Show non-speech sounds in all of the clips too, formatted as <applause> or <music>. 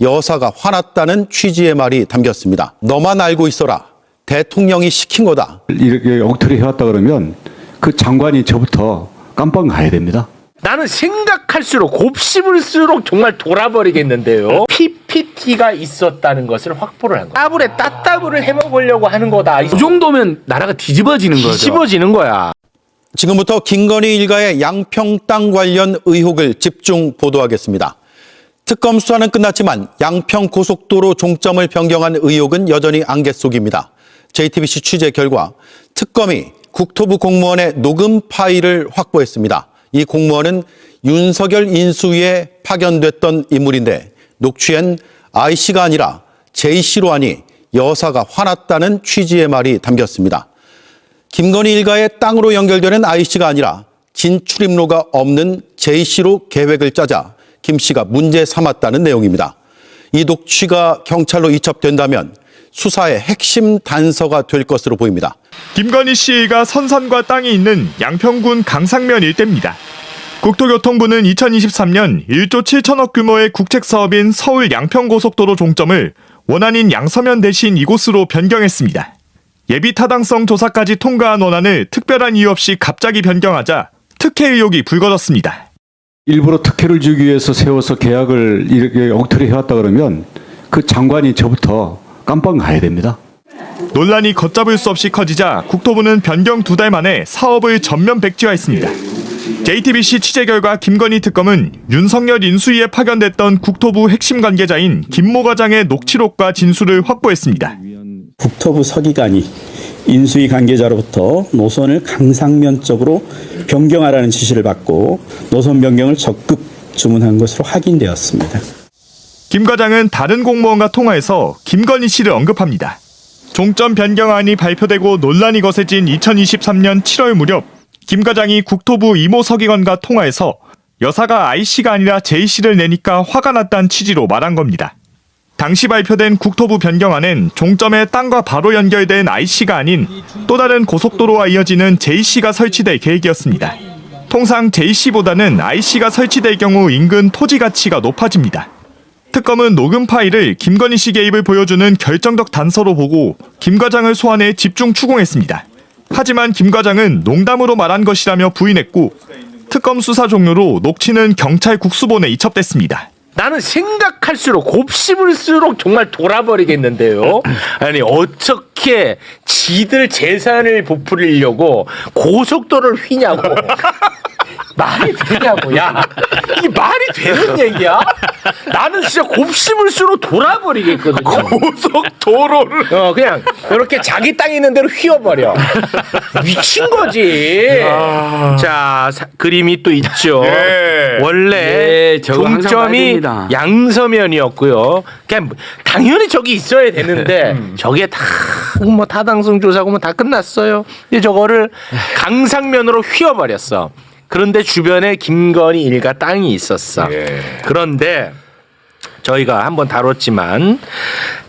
여사가 화났다는 취지의 말이 담겼습니다. 너만 알고 있어라. 대통령이 시킨 거다. 이렇게 엉터리 해왔다 그러면 그 장관이 저부터 깜빵 가야 됩니다. 나는 생각할수록 곱씹을수록 정말 돌아버리겠는데요. PPT가 있었다는 것을 확보를 한 거야. 따블에 따따블을 해먹으려고 하는 거다. 그 정도면 나라가 뒤집어지는 거죠. 뒤집어지는 거야. 지금부터 김건희 일가의 양평 땅 관련 의혹을 집중 보도하겠습니다. 특검 수사는 끝났지만 양평 고속도로 종점을 변경한 의혹은 여전히 안갯 속입니다. JTBC 취재 결과 특검이 국토부 공무원의 녹음 파일을 확보했습니다. 이 공무원은 윤석열 인수위에 파견됐던 인물인데 녹취엔 I씨가 아니라 J씨로 하니 여사가 화났다는 취지의 말이 담겼습니다. 김건희 일가의 땅으로 연결되는 I씨가 아니라 진출입로가 없는 J씨로 계획을 짜자 김 씨가 문제 삼았다는 내용입니다. 이 녹취가 경찰로 이첩된다면 수사의 핵심 단서가 될 것으로 보입니다. 김건희 씨가 선산과 땅이 있는 양평군 강상면 일대입니다. 국토교통부는 2023년 1조 7천억 규모의 국책 사업인 서울 양평고속도로 종점을 원안인 양서면 대신 이곳으로 변경했습니다. 예비 타당성 조사까지 통과한 원안을 특별한 이유 없이 갑자기 변경하자 특혜 의혹이 불거졌습니다. 일부러 특혜를 주기 위해서 세워서 계약을 이렇게 엉터리 해왔다 그러면 그 장관이 저부터 깜빵 가야 됩니다. 논란이 걷잡을 수 없이 커지자 국토부는 변경 두 달 만에 사업을 전면 백지화했습니다. JTBC 취재 결과 김건희 특검은 윤석열 인수위에 파견됐던 국토부 핵심 관계자인 김모 과장의 녹취록과 진술을 확보했습니다. 국토부 서기관이 인수위 관계자로부터 노선을 강상면적으로 변경하라는 지시를 받고 노선 변경을 적극 주문한 것으로 확인되었습니다. 김 과장은 다른 공무원과 통화해서 김건희 씨를 언급합니다. 종점 변경안이 발표되고 논란이 거세진 2023년 7월 무렵 김 과장이 국토부 이모 서기관과 통화해서 여사가 I씨가 아니라 J씨를 내니까 화가 났다는 취지로 말한 겁니다. 당시 발표된 국토부 변경안은 종점에 땅과 바로 연결된 I씨가 아닌 또 다른 고속도로와 이어지는 J씨가 설치될 계획이었습니다. 통상 J씨보다는 I씨가 설치될 경우 인근 토지 가치가 높아집니다. 특검은 녹음 파일을 김건희 씨 개입을 보여주는 결정적 단서로 보고 김 과장을 소환해 집중 추궁했습니다. 하지만 김 과장은 농담으로 말한 것이라며 부인했고 특검 수사 종료로 녹취는 경찰 국수본에 이첩됐습니다. 나는 생각할수록 곱씹을수록 정말 돌아버리겠는데요. 아니 어떻게 지들 재산을 부풀리려고 고속도로를 휘냐고. <laughs> 말이 되냐고 야 이게 말이 되는 얘기야? 나는 진짜 곱씹을수록 돌아버리겠거든요. 고속도로를 어 그냥 이렇게 자기 땅 있는 대로 휘어버려 미친 거지. 자 사- 그림이 또 있죠. 원래 예, 저거 항상 봐야 종점이 됩니다. 양서면이었고요. 그냥 당연히 저기 있어야 되는데 저게 다 뭐 타당성 조사고 뭐 다 끝났어요. 근데 저거를 강상면으로 휘어버렸어. 그런데 주변에 김건희 일가 땅이 있었어. 그런데 저희가 한번 다뤘지만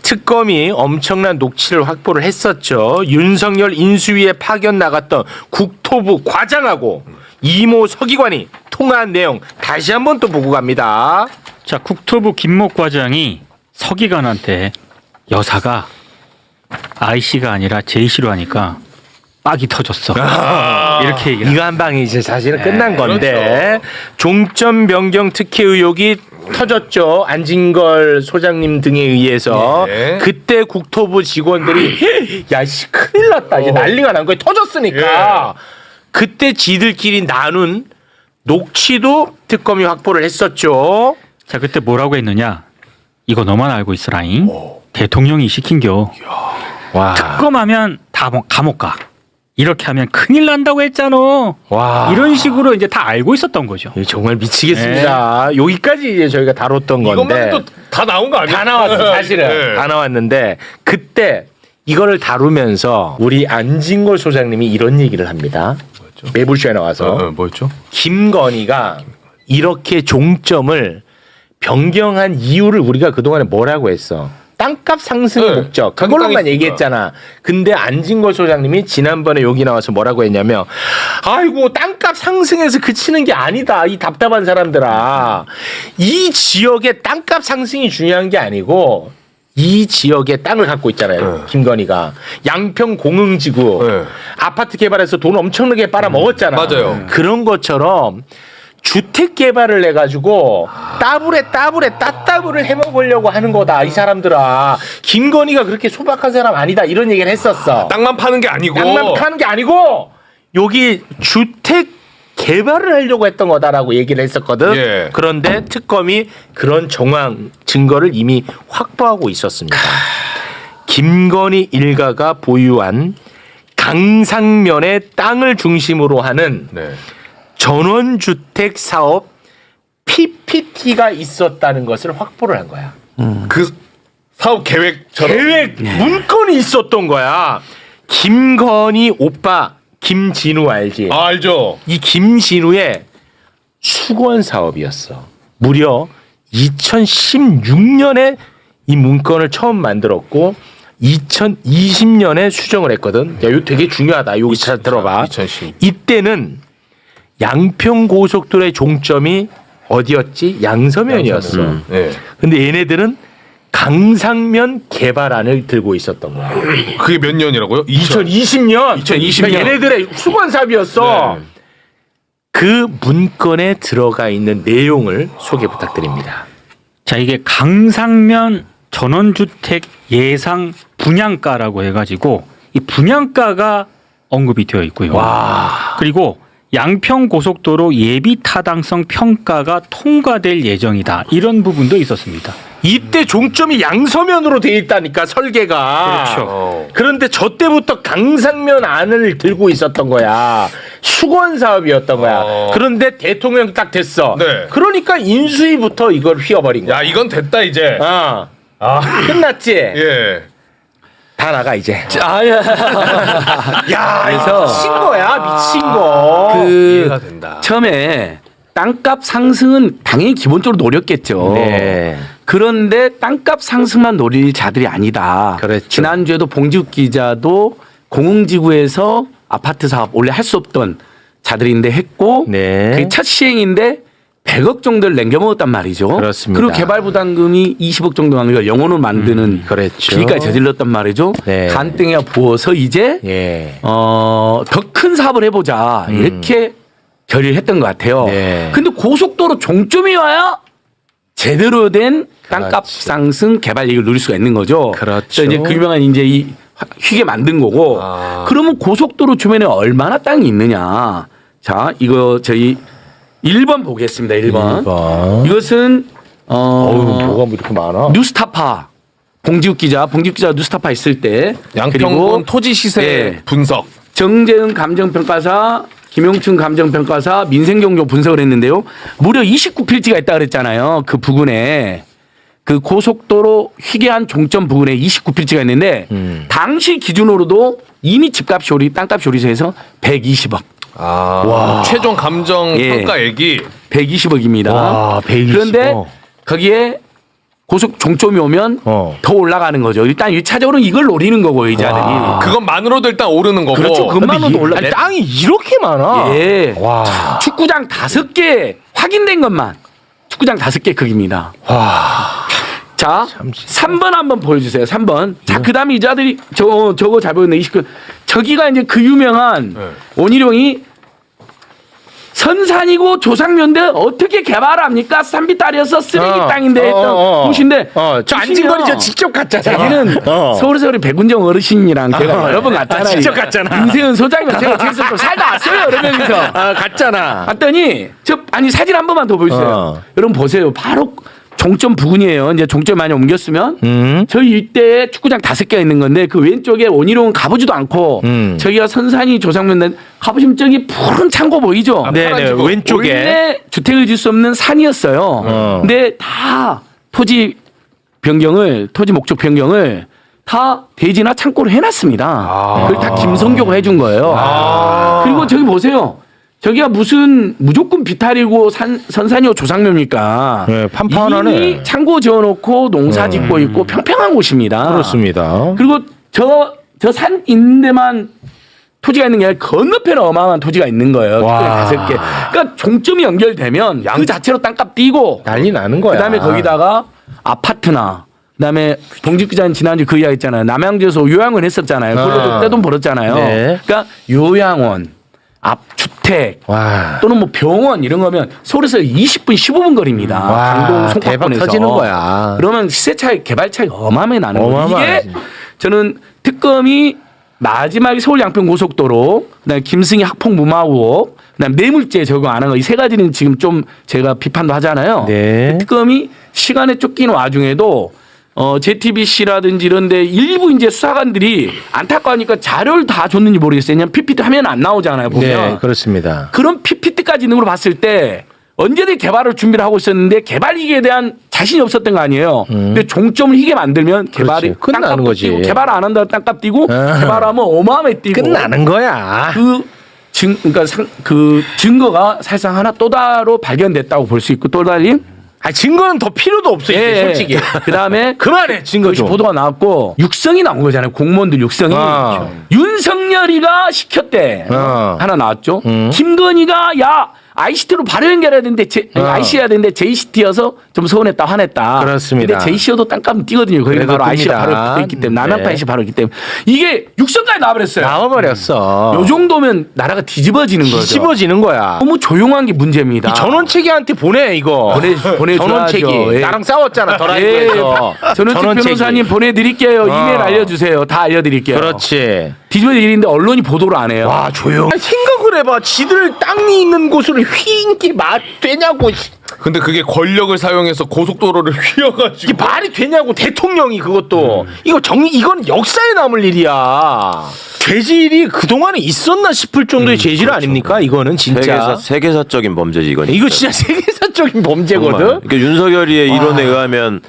특검이 엄청난 녹취를 확보를 했었죠. 윤석열 인수위에 파견 나갔던 국토부 과장하고 이모 서기관이 통화한 내용 다시 한번 또 보고 갑니다. 자, 국토부 김목 과장이 서기관한테 여사가 I씨가 아니라 J씨로 하니까 빡이 터졌어. 이렇게 얘기를 이거 한 방에 이제 사실은 끝난 건데 종점 변경 특혜 의혹이 터졌죠. 안진걸 소장님 등에 의해서. 그때 국토부 직원들이 야 씨 큰일 났다. 이제 난리가 난 거야. 터졌으니까. 그때 지들끼리 나눈 녹취도 특검이 확보를 했었죠. 자, 그때 뭐라고 했느냐? 이거 너만 알고 있으라잉. 대통령이 시킨겨. 와, 특검하면 다 뭐- 감옥 가. 이렇게 하면 큰일 난다고 했잖아. 와. 이런 식으로 이제 다 알고 있었던 거죠. 이거 정말 미치겠습니다. 여기까지 이제 저희가 다뤘던 건데. 다 나온 거 아니야? 다 나왔어 사실은 다 나왔는데 그때 이거를 다루면서 우리 안진걸 소장님이 이런 얘기를 합니다. 매불쇼에 나와서 뭐였죠? 김건희가 이렇게 종점을 변경한 이유를 우리가 그동안에 뭐라고 했어? 땅값 상승 네. 목적 그걸로만 땅이 얘기했잖아. 근데 안진걸 소장님이 지난번에 여기 나와서 뭐라고 했냐면 아이고 땅값 상승해서 그치는 게 아니다. 이 답답한 사람들아. 이 지역의 땅값 상승이 중요한 게 아니고 이 지역에 땅을 갖고 있잖아요. 김건희가 양평 공흥지구 네. 아파트 개발해서 돈 엄청나게 빨아 먹었잖아. 맞아요. 그런 것처럼 주택 개발을 해 가지고 따블에 따블에 따따블을 해 먹으려고 하는 거다. 이 사람들아. 김건희가 그렇게 소박한 사람 아니다. 이런 얘기를 했었어. 땅만 파는 게 아니고 땅만 파는 게 아니고 여기 주택 개발을 하려고 했던 거다라고 얘기를 했었거든. 예. 그런데 특검이 그런 정황 증거를 이미 확보하고 있었습니다. 김건희 일가가 보유한 강상면의 땅을 중심으로 하는 네. 전원주택 사업 PPT가 있었다는 것을 확보를 한 거야. 그 사업 계획처럼 계획 문건이 있었던 거야. 김건희 오빠 김진우 알지? 아, 알죠. 이 김진우의 수건 사업이었어. 무려 2016년에 이 문건을 처음 만들었고 2020년에 수정을 했거든. 야, 이거 되게 중요하다. 여기 잘 들어봐. 2010. 이때는 양평 고속도로의 종점이 어디였지? 양서면이었어. 네. 근데 얘네들은 강상면 개발안을 들고 있었던 거야. 그게 몇 년이라고요? 2020년. 2020년. 얘네들의 수건 사업이었어. 네. 그 문건에 들어가 있는 내용을 소개 부탁드립니다. 자 이게 강상면 전원주택 예상 분양가라고 해가지고 이 분양가가 언급이 되어 있고요. 그리고 양평 고속도로 예비 타당성 평가가 통과될 예정이다. 이런 부분도 있었습니다. 이때 종점이 양서면으로 돼 있다니까 설계가. 그렇죠. 어. 그런데 저 때부터 강상면 안을 들고 있었던 거야. 수건 사업이었던 거야. 어. 그런데 대통령 딱 됐어. 네. 그러니까 인수위부터 이걸 휘어버린 거야. 야, 이건 됐다 이제. 어. 아. 끝났지. 예. 다 나가 이제. 아야. <laughs> 야, 그래서 미친 거야, 미친 거. 그 이해가 된다. 처음에 땅값 상승은 당연히 기본적으로 노렸겠죠. 네. 그런데 땅값 상승만 노릴 자들이 아니다. 그렇죠. 지난주에도 봉지욱 기자도 공흥지구에서 아파트 사업 원래 할 수 없던 자들인데 했고 네. 그게 첫 시행인데 100억 정도를 남겨먹었단 말이죠. 그렇습니다. 그리고 개발 부담금이 20억 정도 걸 영혼을 만드는 그랬죠. 비리까지 저질렀단 말이죠. 네. 간땡이가 부어서 이제 예. 어, 더 큰 사업을 해보자. 이렇게 결의를 했던 것 같아요. 음. 네. 근데 고속도로 종점이 와야 제대로 된 땅값 그렇지. 상승 개발 얘기를 누릴 수가 있는 거죠. 그렇죠. 이제 그 유명한 이제 이 휘게 만든 거고. 아. 그러면 고속도로 주변에 얼마나 땅이 있느냐. 자, 이거 저희 1번 보겠습니다. 1번. 1번. 이것은 어, 어우, 뭐가 뭐 이렇게 많아? 뉴스타파 봉지욱 기자, 봉지욱 기자 뉴스타파 있을 때 양평군 토지 시세 네. 분석. 정재은 감정평가사, 김용춘 감정평가사, 민생경조 분석을 했는데요. 무려 29필지가 있다 그랬잖아요. 그 부근에 그 고속도로 희귀한 종점 부근에 29필지가 있는데 음. 당시 기준으로도 이미 집값이 오리 땅값이 오리서해서 120억, 아. 최종 감정 예. 평가액이 120억입니다. 와, 120억. 그런데 거기에 고속 종점이 오면 어. 더 올라가는 거죠. 일단 1차적으로 이걸 노리는 거고 이자들이. 그것만으로도 일단 오르는 거고. 그렇죠. 그것만으로도 올라. 아니, 땅이 이렇게 많아. 예. 와. 축구장 다섯 개 확인된 것만 축구장 다섯 개 크기입니다. 자, 참 진짜. 3번 한번 보여주세요. 3번. 자, 그 다음에 이자들이 저, 저거 잘 보였네. 29. 저기가 이제 그 유명한 네. 원희룡이 선산이고 조상면대 어떻게 개발합니까? 산비 딸이어서 쓰레기 어, 땅인데 어, 했던 어, 어. 곳인데 어, 저 안진걸이 저 직접 갔잖아. 자기는 어. 서울에서 우리 백운정 어르신이랑 제가 어, 여러 번 아, 갔잖아요. 직접 갔잖아. 인생은 소장이면 제가 뒤에서 좀 살다 왔어요. 이러면서. 아, 갔잖아. 봤더니 저 아니 사진 한 번만 더 보여주세요. 어. 여러분 보세요. 바로 종점 부근이에요. 이제 종점 많이 옮겼으면 음. 저희 일대에 축구장 다섯 개가 있는 건데 그 왼쪽에 원희룡은 가보지도 않고 음. 저기가 선산이 조상면 가보시면 저기 푸른 창고 보이죠? 네, 네. 파란지구. 왼쪽에. 원래 주택을 지을 수 없는 산이었어요. 어. 근데 다 토지 변경을 토지 목적 변경을 다 대지나 창고로 해놨습니다. 그걸 다 김성교가 해준 거예요. 그리고 저기 보세요. 저기가 무슨 무조건 비탈이고 산, 선산이고 조상묘입니까? 네, 판판하네. 이미 창고 지어놓고 농사 짓고 있고 평평한 곳입니다. 그렇습니다. 그리고 저 저 산 있는 데만 토지가 있는 게 아니라 건너편에 어마어마한 토지가 있는 거예요. 와. 다섯 개. 그러니까 종점이 연결되면 그 자체로 땅값 뛰고 난리 나는 거야. 그다음에 거기다가 아파트나 그다음에 봉직 기자는 지난주 그 이야기 했잖아요. 남양주에서 요양원 했었잖아요. 그걸로도 아. 떼돈 벌었잖아요. 네. 그러니까 요양원, 앞 주 택 와. 또는 뭐 병원 이런 거면 서울에서 20분 15분 거리입니다. 와, 강동 대박 송파권에서 터지는 거야. 그러면 시세 차이 개발 차이가 어마어마하게 나는 거예요. 어마어마하지. 이게 저는 특검이 마지막에 서울 양평 고속도로 그다음에 김승희 학폭 무마 의혹 그다음에 뇌물죄 적용 안 한 거 이 세 가지는 지금 좀 제가 비판도 하잖아요. 네. 특검이 시간에 쫓긴 와중에도 어 JTBC라든지 이런데 일부 이제 수사관들이 안타까우니까 자료를 다 줬는지 모르겠어요. 왜냐면 PPT 화면 안 나오잖아요. 보면 네, 그렇습니다. 그런 PPT까지 있는 걸 봤을 때 언제든 개발을 준비를 하고 있었는데 개발 이익에 대한 자신이 없었던 거 아니에요. 근데 종점을 희게 만들면 개발이 음. 그렇지. 끝나는 거지. 뛰고 개발 안 한다 땅값 뛰고 아. 개발하면 어마어마하게 뛰고 끝나는 거야. 그 증, 그러니까 상, 그 증거가 사실상 하나 또 다로 발견됐다고 볼 수 있고 또 달리 아, 증거는 더 필요도 없어, 이제 솔직히. <laughs> 그 다음에 그만해, 증거 그것이 좀. 보도가 나왔고 육성이 나온 거잖아요. 공무원들 육성이 아. 윤석열이가 시켰대. 아. 하나 나왔죠. 음. 김건희가 야 ICT로 바로 연결해야 되는데 제, 아. IC 해야 되는데 JCT여서 좀 서운했다 화냈다. 그렇습니다. 근데 JC여도 땅값은 뛰거든요. 거기 바로 IC가 뜹니다. 바로 있기 때문에 남양파 네. IC 바로 있기 때문에 이게 육성까지 나와버렸어요. 나와버렸어. 요 정도면 나라가 뒤집어지는 거죠. 씹어지는 거야. 너무 조용한 게 문제입니다. 이 전원책이한테 보내 이거. 보내- 보내줘야죠. 전원책이 예. 나랑 싸웠잖아 더 예, 라이브에서. 특 변호사님 보내드릴게요. 이메일 어. 알려주세요. 다 알려드릴게요. 그렇지. 뒤집어질 일인데 언론이 보도를 안 해요. 와 조용. 아니, 생각을 해봐. 지들 땅이 있는 곳으로 휘인기 말 되냐고. 씨. 근데 그게 권력을 사용해서 고속도로를 <laughs> 휘어가지고 이게 말이 되냐고 대통령이 그것도 이거 정 이건 역사에 남을 일이야. 죄질이 그 동안에 있었나 싶을 정도의 죄질 아닙니까? 이거는 진짜. 세계사, 세계사적인 범죄지 이건. 이거 진짜 <laughs> 세계사적인 범죄거든. 그러니까 윤석열이의 이론에 의하면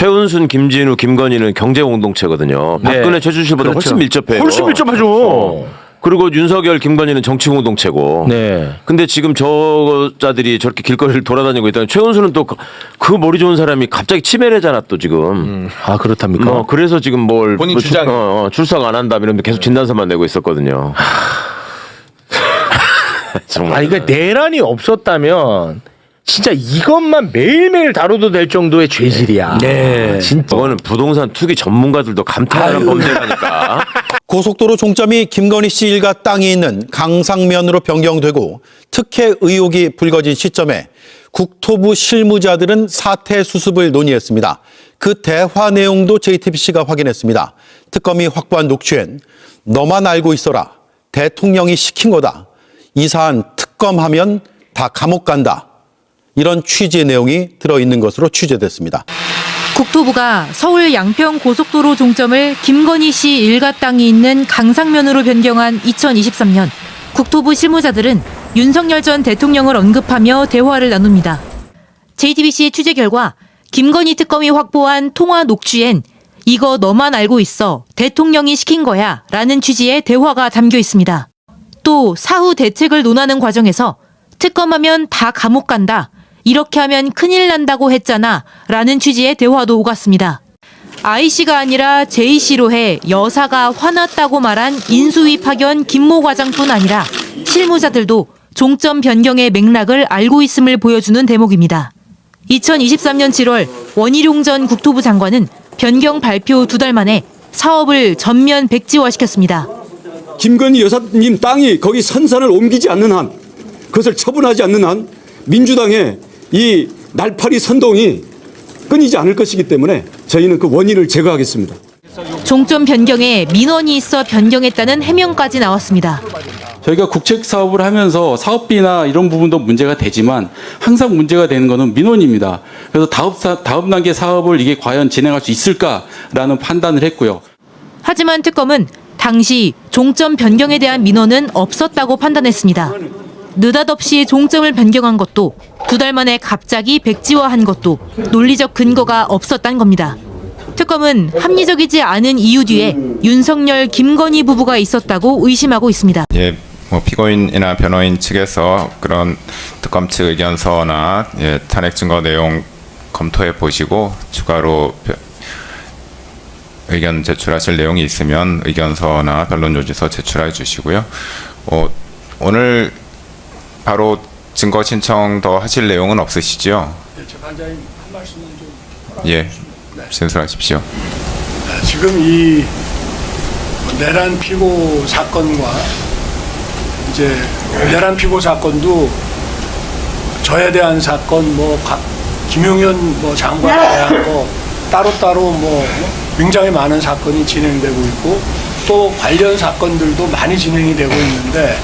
최은순, 김진우, 김건희는 경제 공동체거든요. 네. 박근혜, 최준실보다 그렇죠. 훨씬 밀접해요. 훨씬 밀접하죠. 그리고 윤석열, 김건희는 정치 공동체고. 네. 근데 지금 저자들이 저렇게 길거리를 돌아다니고 있다면 최은수는 또 그 머리 좋은 사람이 갑자기 치매래잖아 또 지금. 아 그렇답니까? 어, 그래서 지금 뭘 본인 뭐 출- 주장이. 어, 어, 출석 안 한다 이러면 계속 진단서만 내고 있었거든요. 정말. 아 이거 내란이 없었다면 진짜 이것만 매일매일 다뤄도 될 정도의 죄질이야. 네. 진짜. 저거는 부동산 투기 전문가들도 감탄하는 범죄라니까. <laughs> 고속도로 종점이 김건희 씨 일가 땅이 있는 강상면으로 변경되고 특혜 의혹이 불거진 시점에 국토부 실무자들은 사퇴 수습을 논의했습니다. 그 대화 내용도 JTBC가 확인했습니다. 특검이 확보한 녹취엔 너만 알고 있어라. 대통령이 시킨 거다. 이 사안 특검하면 다 감옥 간다. 이런 취지의 내용이 들어있는 것으로 취재됐습니다. 국토부가 서울 양평 고속도로 종점을 김건희 씨 일가 땅이 있는 강상면으로 변경한 2023년 국토부 실무자들은 윤석열 전 대통령을 언급하며 대화를 나눕니다. JTBC 취재 결과 김건희 특검이 확보한 통화 녹취엔 이거 너만 알고 있어 대통령이 시킨 거야 라는 취지의 대화가 담겨 있습니다. 또 사후 대책을 논하는 과정에서 특검하면 다 감옥 간다. 이렇게 하면 큰일 난다고 했잖아. 라는 취지의 대화도 오갔습니다. I씨가 아니라 J씨로 해 여사가 화났다고 말한 인수위 파견 김모 과장뿐 아니라 실무자들도 종점 변경의 맥락을 알고 있음을 보여주는 대목입니다. 2023년 7월 원희룡 전 국토부 장관은 변경 발표 두 달 만에 사업을 전면 백지화시켰습니다. 김건희 여사님 땅이 거기 선산을 옮기지 않는 한 그것을 처분하지 않는 한 민주당의 이 날파리 선동이 끊이지 않을 것이기 때문에 저희는 그 원인을 제거하겠습니다. 종점 변경에 민원이 있어 변경했다는 해명까지 나왔습니다. 저희가 국책 사업을 하면서 사업비나 이런 부분도 문제가 되지만 항상 문제가 되는 것은 민원입니다. 그래서 다음, 사, 다음 단계 사업을 이게 과연 진행할 수 있을까라는 판단을 했고요. 하지만 특검은 당시 종점 변경에 대한 민원은 없었다고 판단했습니다. 느닷없이 종점을 변경한 것도 두 달 만에 갑자기 백지화한 것도 논리적 근거가 없었단 겁니다. 특검은 합리적이지 않은 이유 뒤에 윤석열, 김건희 부부가 있었다고 의심하고 있습니다. 예, 뭐 피고인이나 변호인 측에서 그런 특검 측 의견서나 예, 탄핵 증거 내용 검토해 보시고 추가로 벼- 의견 제출하실 내용이 있으면 의견서나 변론 요지서 제출해 주시고요. 어, 오늘 바로 증거 신청 더 하실 내용은 없으시죠? 재판장님 한 말씀은 좀 예, 진술하십시오. 지금 이 내란 피고 사건과 이제 내란 피고 사건도 저에 대한 사건 뭐 각- 김용현 뭐 장관에 대한 거 따로따로 뭐 굉장히 많은 사건이 진행되고 있고 또 관련 사건들도 많이 진행이 되고 있는데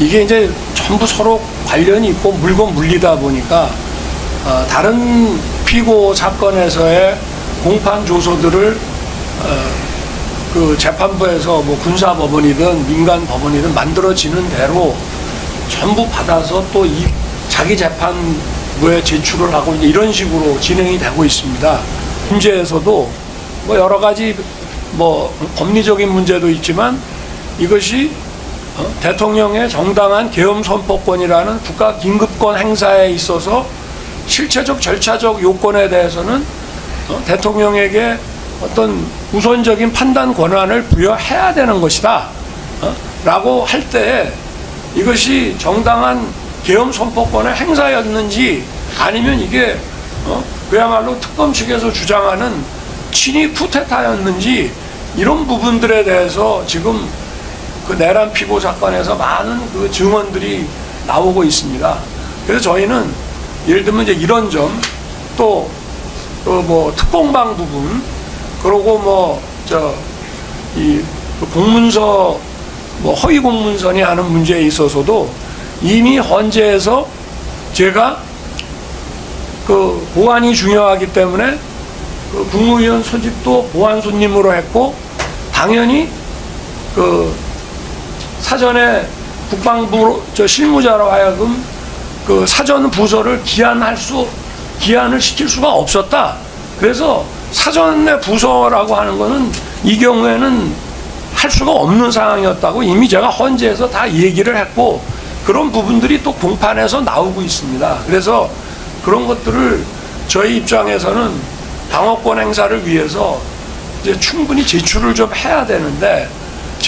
이게 이제 전부 서로 관련이 있고 물건 물리다 보니까 어, 다른 피고 사건에서의 공판 조서들을 어, 그 재판부에서 뭐 군사 법원이든 민간 법원이든 만들어지는 대로 전부 받아서 또 이 자기 재판부에 제출을 하고 이런 식으로 진행이 되고 있습니다. 문제에서도 뭐 여러 가지 뭐 법리적인 문제도 있지만 이것이 어, 대통령의 정당한 계엄 선포권이라는 국가 긴급권 행사에 있어서 실체적 절차적 요건에 대해서는 어, 대통령에게 어떤 우선적인 판단 권한을 부여해야 되는 것이다. 어? 라고 할 때 이것이 정당한 계엄 선포권의 행사였는지 아니면 이게 어? 그야말로 특검 측에서 주장하는 친위 쿠데타였는지 이런 부분들에 대해서 지금 그 내란 피고 사건에서 많은 그 증언들이 나오고 있습니다. 그래서 저희는 예를 들면 이제 이런 점, 또, 또 뭐 특공방 부분, 그리고 뭐, 저, 이 공문서, 뭐 허위 공문서니 하는 문제에 있어서도 이미 헌재에서 제가 그 보안이 중요하기 때문에 그 국무위원 소집도 보안 손님으로 했고 당연히 그 사전에 국방부 저 실무자로 하여금 그 사전 부서를 기한할 수 기한을 시킬 수가 없었다. 그래서 사전에 부서라고 하는 거는 이 경우에는 할 수가 없는 상황이었다고 이미 제가 헌재에서 다 얘기를 했고 그런 부분들이 또 공판에서 나오고 있습니다. 그래서 그런 것들을 저희 입장에서는 방어권 행사를 위해서 이제 충분히 제출을 좀 해야 되는데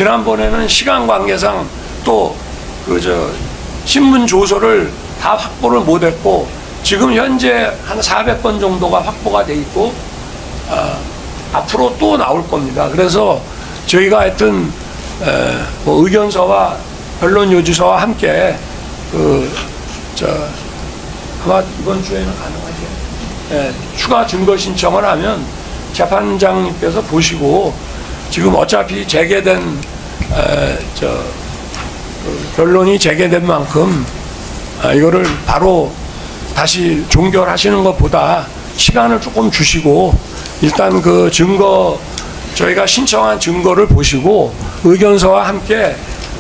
지난번에는 시간 관계상 또 그 저 신문 조서를 다 확보를 못했고 지금 현재 한 400건 정도가 확보가 돼 있고 아, 앞으로 또 나올 겁니다. 그래서 저희가 하여튼 에, 뭐 의견서와 변론 요지서와 함께 그 저 아마 이번 주에는 가능하죠. 예, 추가 증거 신청을 하면 재판장님께서 보시고 지금 어차피 재개된 에, 저그 변론이 재개된 만큼 아, 이거를 바로 다시 종결하시는 것보다 시간을 조금 주시고 일단 그 증거 저희가 신청한 증거를 보시고 의견서와 함께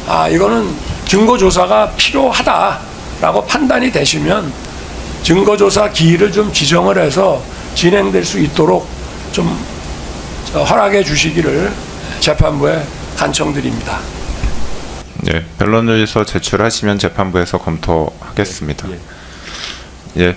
아 이거는 증거 조사가 필요하다라고 판단이 되시면 증거 조사 기일을 좀 지정을 해서 진행될 수 있도록 좀 저, 허락해 주시기를 재판부에 간청드립니다. 예, 변론 요지서 제출하시면 재판부에서 검토하겠습니다. 예.